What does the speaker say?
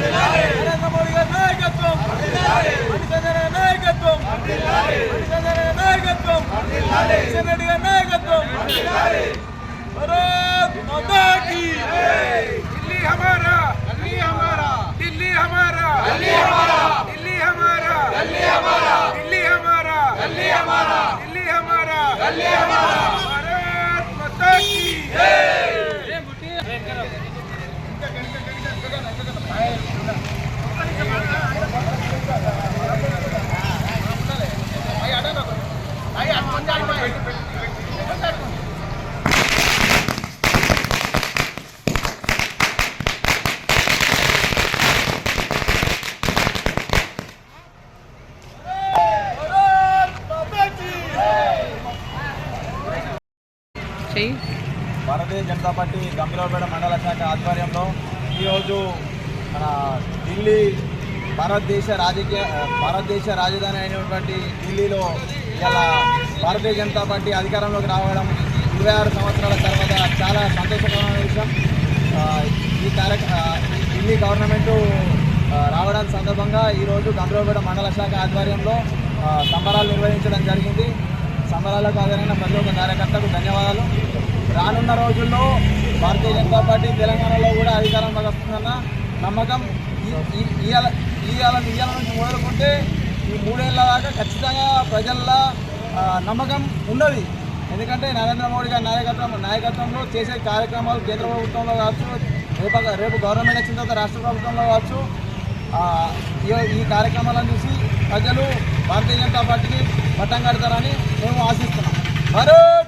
Narendra Modi గారి నాయకత్వం నాయకత్వం నాయకత్వం కిషన్ రెడ్డి గారి నాయకత్వం! భారతీయ జనతా పార్టీ గంభీరపేట మండల శాఖ ఆధ్వర్యంలో ఈరోజు మన ఢిల్లీ భారతదేశ రాజకీయ భారతదేశ రాజధాని అయినటువంటి ఢిల్లీలో ఇలా భారతీయ జనతా పార్టీ అధికారంలోకి రావడం ఇరవై ఆరు సంవత్సరాల తర్వాత చాలా సంతోషకరమైన విషయం. ఈ కార్యక్ర ఢిల్లీ గవర్నమెంటు రావడానికి సందర్భంగా ఈరోజు గంభీరపేట మండల శాఖ ఆధ్వర్యంలో సంబరాలు నిర్వహించడం జరిగింది. సంబరాలకు హాజరైన ప్రతి ఒక్క కార్యకర్తకు ధన్యవాదాలు. రానున్న రోజుల్లో భారతీయ జనతా పార్టీ తెలంగాణలో కూడా అధికారంలోకి వస్తుందన్న నమ్మకం ఈ- ఇవాళ ఇవాళ ఇవాళ నుంచి మొదలుకుంటే ఈ మూడేళ్ళ దాకా ఖచ్చితంగా ప్రజల్లో నమ్మకం ఉన్నది. ఎందుకంటే నరేంద్ర మోడీ గారి నాయకత్వం నాయకత్వంలో చేసే కార్యక్రమాలు కేంద్ర ప్రభుత్వంలో కావచ్చు రేపు రేపు గవర్నమెంట్ వచ్చిన తర్వాత రాష్ట్ర ప్రభుత్వంలో కావచ్చు ఈ కార్యక్రమాలను చూసి ప్రజలు భారతీయ జనతా పార్టీకి పట్టం కడతారని మేము ఆశిస్తున్నాం. భారత్